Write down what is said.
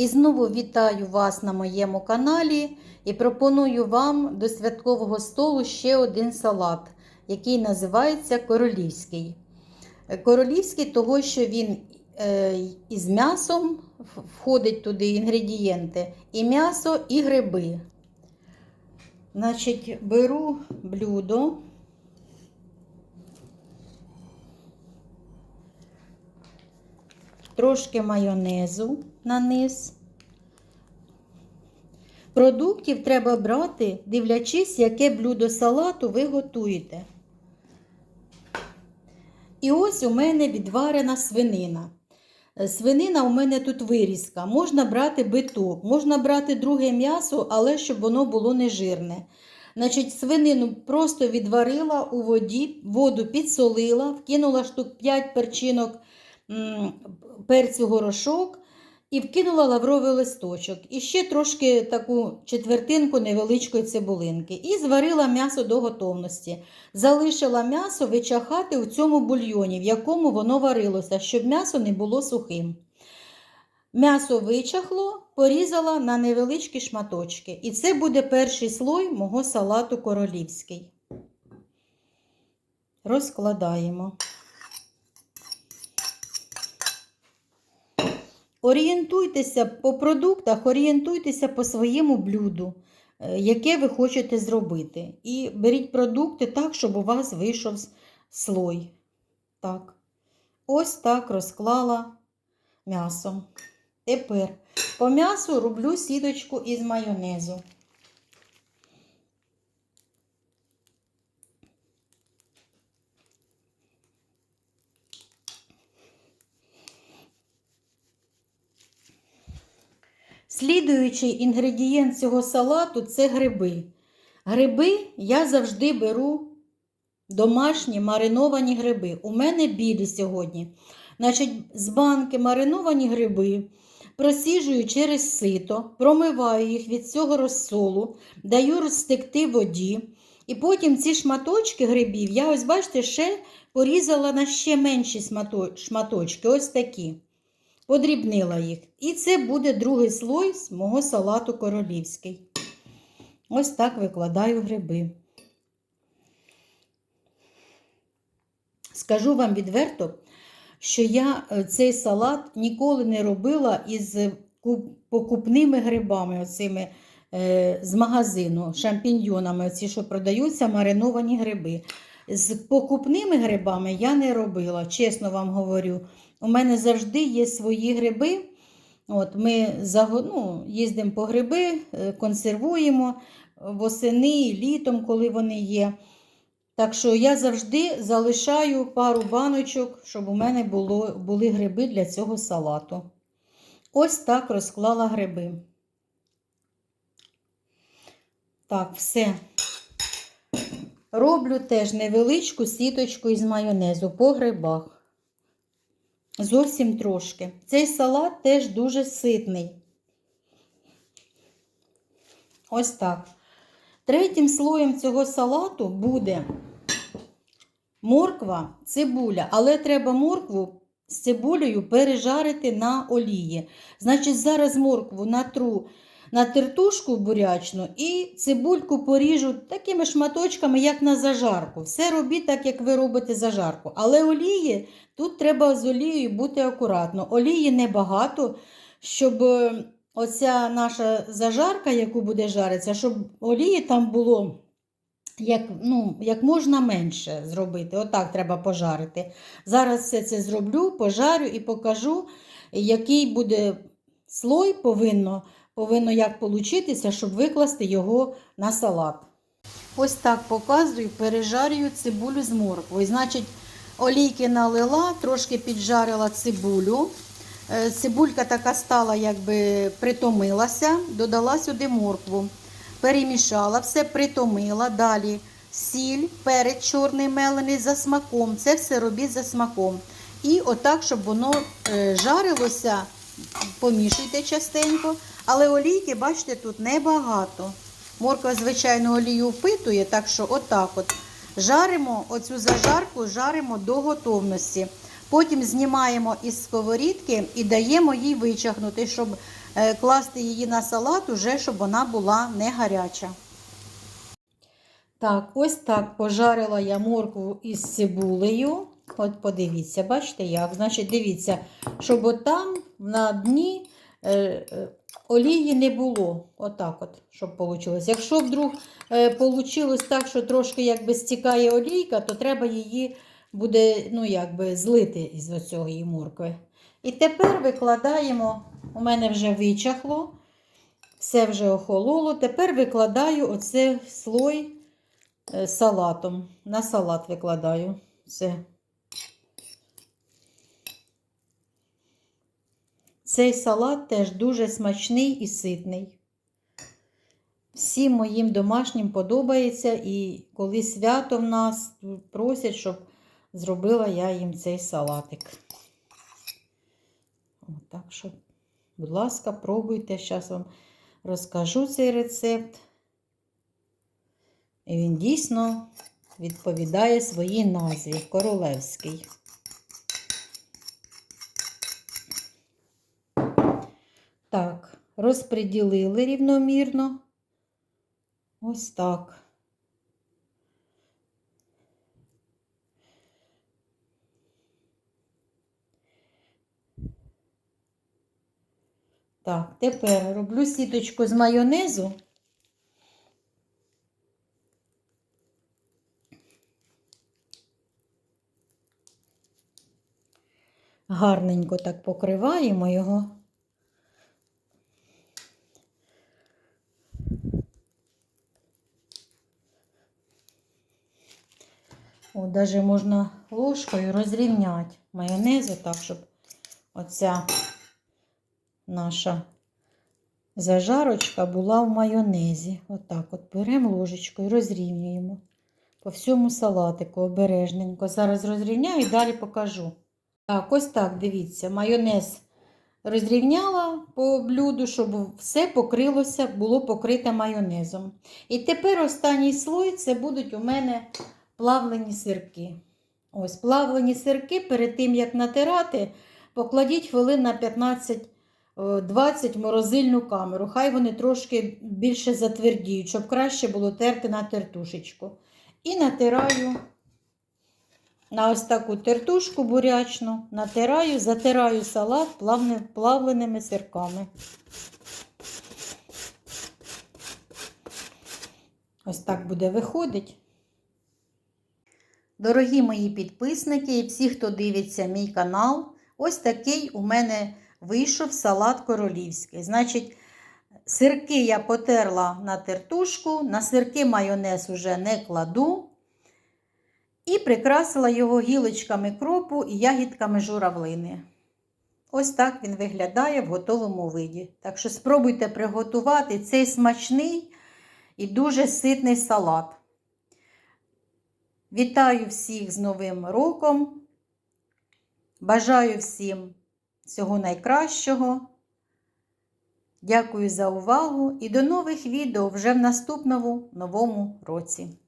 І знову вітаю вас на моєму каналі і пропоную вам до святкового столу ще один салат, який називається королівський. Е, Королівський, того, що він е, із м'ясом входить туди інгредієнти, і м'ясо, і гриби. Значить, беру блюдо. Трошки майонезу на низ. Продуктів треба брати, дивлячись, яке блюдо салату ви готуєте. І ось у мене відварена свинина. Свинина у мене тут вирізка. Можна брати биток, можна брати друге м'ясо, але щоб воно було не жирне. Значить, свинину просто відварила у воді, воду підсолила, вкинула штук 5 перчинок перцю горошок і вкинула лавровий листочок. І ще трошки таку четвертинку невеличкої цибулинки. І зварила м'ясо до готовності. Залишила м'ясо вичахати у цьому бульйоні, в якому воно варилося, щоб м'ясо не було сухим. М'ясо вичахло, порізала на невеличкі шматочки. І це буде перший слой мого салату королівський. Розкладаємо. Орієнтуйтеся по продуктах, орієнтуйтеся по своєму блюду, е, яке ви хочете зробити. І беріть продукти так, щоб у вас вийшов слой. Так. Ось так розклала м'ясо. Тепер по м'ясу роблю сіточку із майонезу. Слідуючий інгредієнт цього салату це гриби. Гриби я завжди беру домашні мариновані гриби. У мене білі сьогодні. Значить, з банки мариновані гриби просіжую через сито, промиваю їх від цього розсолу, даю розтекти воді. І потім ці шматочки грибів, я ось бачите, ще порізала на ще менші шматочки, ось такі. Подрібнила їх. І це буде другий слой з мого салату королівський. Ось так викладаю гриби. Скажу вам відверто, що я е, цей салат ніколи не робила із покупними грибами, оцими е, з магазину, шампіньйонами, оці, що продаються, мариновані гриби. З покупними грибами я не робила, чесно вам говорю. У мене завжди є свої гриби. От Ми ну, їздимо по гриби, е, консервуємо восени, літом, коли вони є. Так що я завжди залишаю пару баночок, щоб у мене було, були гриби для цього салату. Ось так розклала гриби. Так, все. Роблю теж невеличку сіточку із майонезу по грибах. Зовсім трошки. Цей салат теж дуже ситний. Ось так. Третім слоєм цього салату буде морква, цибуля, але треба моркву з цибулею пережарити на олії. Значить, зараз моркву натру на тертушку бурячну і цибульку поріжу такими шматочками, як на зажарку. Все робіть так, як ви робите зажарку. Але олії тут треба з олією бути акуратно. Олії небагато, щоб е, оця наша зажарка, яку буде жаритися, щоб олії там було як, ну, як можна менше зробити. Отак треба пожарити. Зараз все це зроблю, пожарю і покажу, який буде слой повинно, повинно як получитися, щоб викласти його на салат. Ось так показую, пережарюю цибулю з морквою. Значить, олійки налила, трошки піджарила цибулю. Е, Цибулька така стала, якби притомилася, додала сюди моркву. Перемішала, все притомила. Далі сіль, перець чорний мелений за смаком. Це все робіть за смаком. І отак, щоб воно е, жарилося, помішуйте частенько. Але олійки, бачите, тут небагато. Морква, звичайно, олію впитує, так що отак от. Жаримо оцю зажарку, жаримо до готовності. Потім знімаємо із сковорідки і даємо їй вичахнути, щоб класти її на салат, уже щоб вона була не гаряча. Так, ось так пожарила я моркву із цибулею. От подивіться, бачите як? Значить, дивіться, щоб отам на дні е, е, олії не було. Отак от, щоб вийшло. Якщо вдруг е, вийшло так, що трошки якби стікає олійка, то треба її буде ну, якби, злити із оцієї моркви. І тепер викладаємо, у мене вже вичахло, все вже охололо. Тепер викладаю оце слой е, салатом. На салат викладаю. Все. Цей салат теж дуже смачний і ситний. Всім моїм домашнім подобається, і коли свято в нас просять, щоб зробила я їм цей салатик. Так що, будь ласка, пробуйте. Зараз вам розкажу цей рецепт. І він дійсно відповідає своїй назві королевський. Так, розподілили рівномірно. Ось так. Так, тепер роблю сіточку з майонезу. Гарненько так покриваємо його. О, даже можна ложкою розрівняти майонезу так, щоб оця наша зажарочка була в майонезі. Отак от беремо ложечкою, розрівнюємо по всьому салатику обережненько. Зараз розрівняю і далі покажу. Так, ось так, дивіться, майонез розрівняла по блюду, щоб все покрилося, було покрите майонезом. І тепер останній слой це будуть у мене плавлені сирки. Ось плавлені сирки перед тим, як натирати, покладіть хвилин на 15 20 морозильну камеру. Хай вони трошки більше затвердіють, щоб краще було терти на тертушечку. І натираю на ось таку тертушку бурячну, натираю, затираю салат плавленими сирками. Ось так буде виходить. Дорогі мої підписники і всі, хто дивиться мій канал, ось такий у мене вийшов салат королівський. Значить, сирки я потерла на тертушку, на сирки майонез уже не кладу. І прикрасила його гілочками кропу і ягідками журавлини. Ось так він виглядає в готовому виді. Так що спробуйте приготувати цей смачний і дуже ситний салат. Вітаю всіх з Новим роком! Бажаю всім всього найкращого. Дякую за увагу і до нових відео вже в наступному новому році.